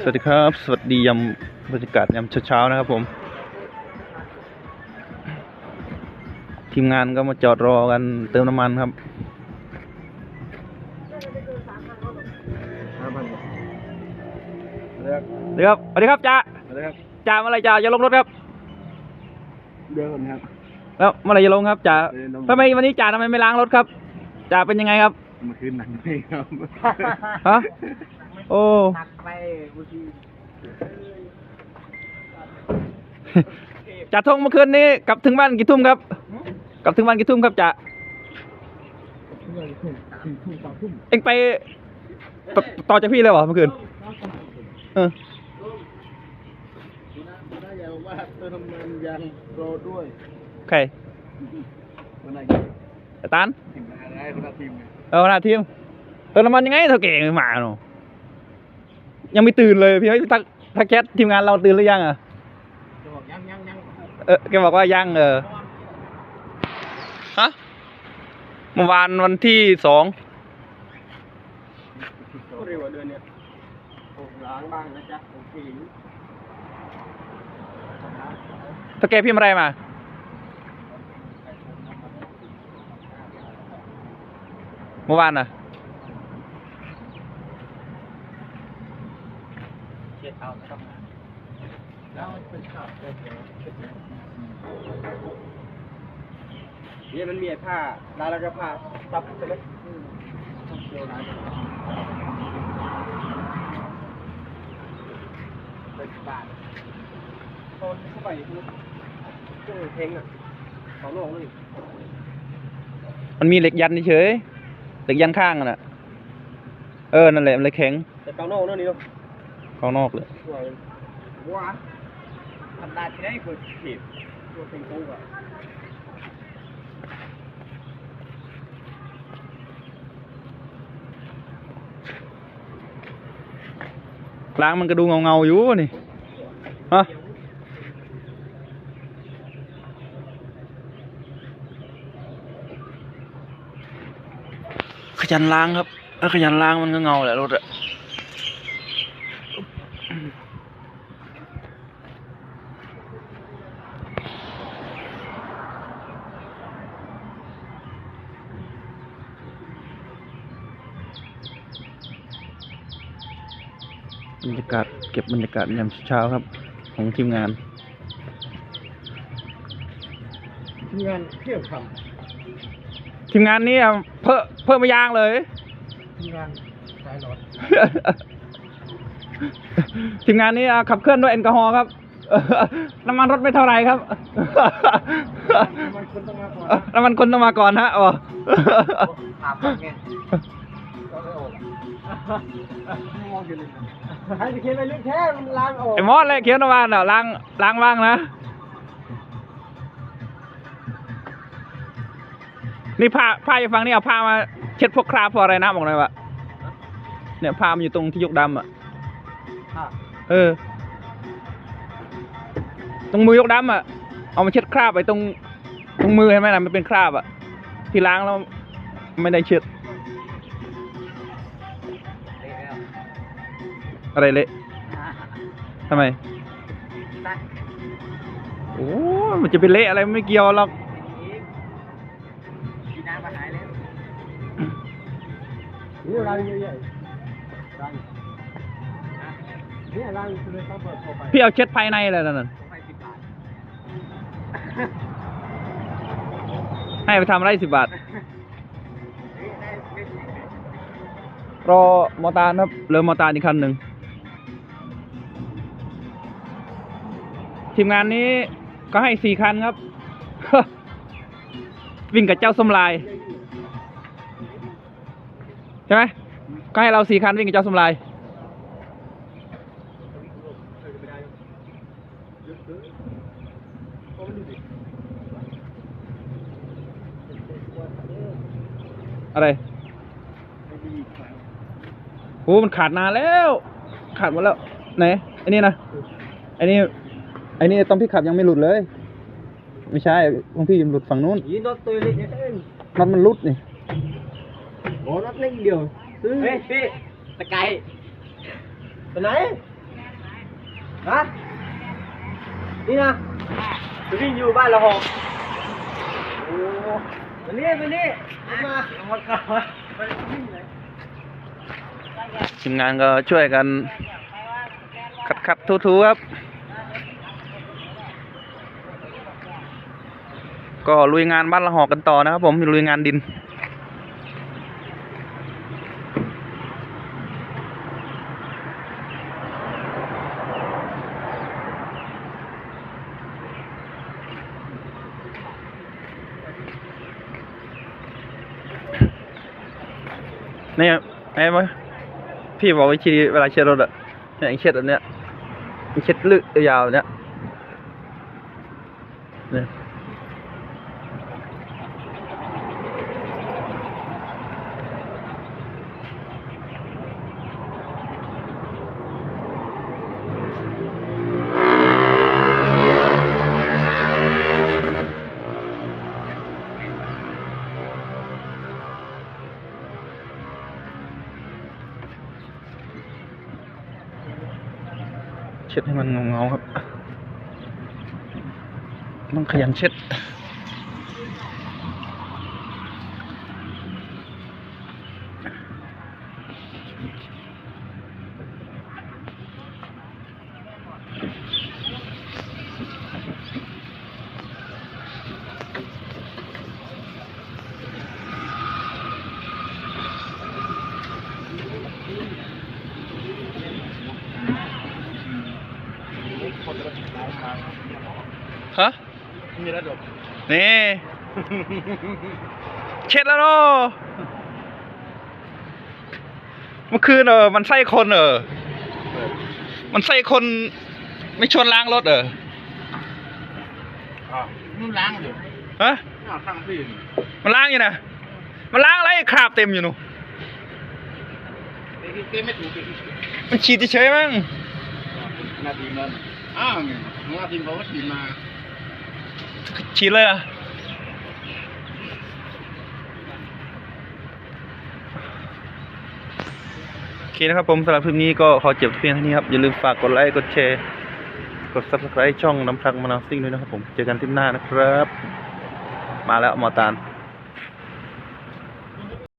สวัสดีครับ สวัสดียามบรรยากาศยามเช้าๆนะครับผม ทีมงานก็มาจอดรอกันเติมน้ำมันครับห้าพันเลือกเดี๋ยวครับสวัสดีครับจ่าเลือกจ่าเมื่อไหรจ่าจะลงรถครับ เดินครับ แล้วเมื่อไหรจะลงครับจ่าเดินลงทำไมวันนี้จ่าทำไมไม่ล้างรถครับจ่าเป็นยังไงครับ เมื่อคืนหนังไม่ครับ ฮะ โอ้หักไปบางทีจ่าทงเมื่อคืนนี้กลับถึงบ้านกี่ทุ่มครับ กลับถึงบ้านกี่ทุ่มครับจ่าเอ็งไปตต่อจากพี่เลยเหรอเมื่อคืนเออน่าจะว่าเติมน้ำมันยางโรด้วยใครวันไหนไอ้ตานทีมงานได้คนละทีมไงเออหน้าทีมเติมน้ำมันยังไงเท่าเก่งหมาเนาะ ยังไม่ตื่นเลยพี่เฮ้ยทักทักแชททีมงานเราตื่นหรือยังอะจะบอกยังยังยังเออแกบอกว่ายังเออฮะเมื่อวานวันที่สองก็เร็วกว่าเดือนเนี้ยผมล้างบ้างนะจ๊ะผมผิงถ้าแกพิมพ์อะไรมาเมื่อวานน่ะ เช็ดเอาไม่ต้องมาแล้วมันเป็นข่าวเลยเนี่ยมันมีไอ้ผ้าลายแล้วก็ผ้าซับใช่ไหมเดียวร้านเป็นบาทตอนเข้าไปคือเครื่องเทงอะเขาโล่งเลยมันมีเหล็กยันเฉยๆเหล็กยันข้างอะน่ะเออ นั่นแหละมันเลยแข็งแต่เกาโน่นั่นนี่เนาะ ข้างนอกเลยว้าวว้าทำได้ที่ไหนคนถีบตัวเป็นกูอะล้างมันก็ดูเงาๆอยู่นี่ฮะขยันล้างครับถ้าขยันล้างมันก็เงาแหละรถอะ บรรยากาศเก็บบรรยากาศยามเช้าครับ ของทีมงานงานเที่ยวททีมงานนี้อะเพิ่มเพิ่มมายางเลยำงานสายรถทีมงานนี้อะขับเคลื่อนด้วยแอลกอฮอล์ครับน้ำมันรถไม่เท่าไหรครับมันคนต้องมาก่อนน้ำมันคนต้องมาก่อนฮะอ๋อ ใครจะเขียนไปลึกแท้มันล้างออกไอ้มอสเลยเขียนมาเน่ะล้างล้างว่างนะ นี่ผ้าผ้าอยู่ฝั่งนี้เอาผ้ามาเช็ดพวกคราบพวกอะไรนะบอกหน่อยวะเนี่ยผ้ามันอยู่ตรงที่ยกดำอะเออ ตรงมือยกดำอะ เอามาเช็ดคราบไปตรงตรงมือเห็นไหมล่ะมันเป็นคราบอะ ที่ล้างแล้วไม่ได้เช็ด อะไรเละทำไมตั้งโอ้มันจะเป็นเละอะไรไม่เกี่ยวหรอกกีน้ำมาหายแล้วนี่ร้านเยอะแยะร้านนี่ร้านคือเขาเปิดเข้าไปพี่เอาเช็ดภายในเลยนั่นนะผมให้สิบบาทให้ไปทำอะไรสิบบาทเฮ้ยได้ได้สิบรอมอตาร์ครับเรือมอตาร์อีกคันหนึ่ง ทีมงานนี้ก็ให้สี่คันครับ วิ่งกับเจ้าสมลาย ใช่ไหมก็ให้เราสี่คันวิ่งกับเจ้าสมลาย อะไรโอ้มันขาดนานแล้ว ขาดหมดแล้ว ไหนไอ้นี่นะไอ้นี่ อ้นี่ตอนพี่ขับยังไม่หลุดเลย ไม่ใช่ของพี่ยังหลุดฝั่งนู้นยีนรถตัวเล็กเองน็อตมันหลุดนี่โอ้รถเล็กเดียวซื้อเฮ้ยพี่ตะไคร้ไปไหนฮะนี่นะจะวิ่งอยู่บ้านละหกโอ้มานี่มานี่มามาขับมาไปวิ่งไหนทีมงานก็ช่วยกันขัดขัดทูทูๆครับ ก็ลุยงานบ้านละหอกกันต่อนะครับผมลุยงานดิน นี่ไอ้มาพี่บอกวิธีเวลาเช็ดรถอะเนี่ยอย่างเช็ดอันเนี้ยเช็ดลึกยาวเนี่ยเนี่ย เช็ดให้มันเงาๆครับ ต้องขยันเช็ด ฮะ มีระดบนี่เช็ดแล้วเนาะเมื่อคืนเออมันไส้คนเออมันไส้คนไม่ชวนล้างรถเอออ่านู่นล้างอยู่ฮะน่าข้างพี่นี่มันล้างอยู่นะมันล้างอะไรคราบเต็มอยู่หนูเอ้ยเต้ไม่ถูกอีกมันฉีดเฉยๆมั้งนาทีนั้นอ้าวนี่นาทีเขาก็ถีบมา ฉีดเลยอะโอเคนะครับผมสำหรับคลิปนี้ก็ขอจบเพียงเท่านี้ครับ อย่าลืมฝากกดไลค์กดแชร์กด subscribe ช่องน้ำพรักมะนาวซิ่งด้วยนะครับผม เจอกันคลิปหน้านะครับ มาแล้วมอตาน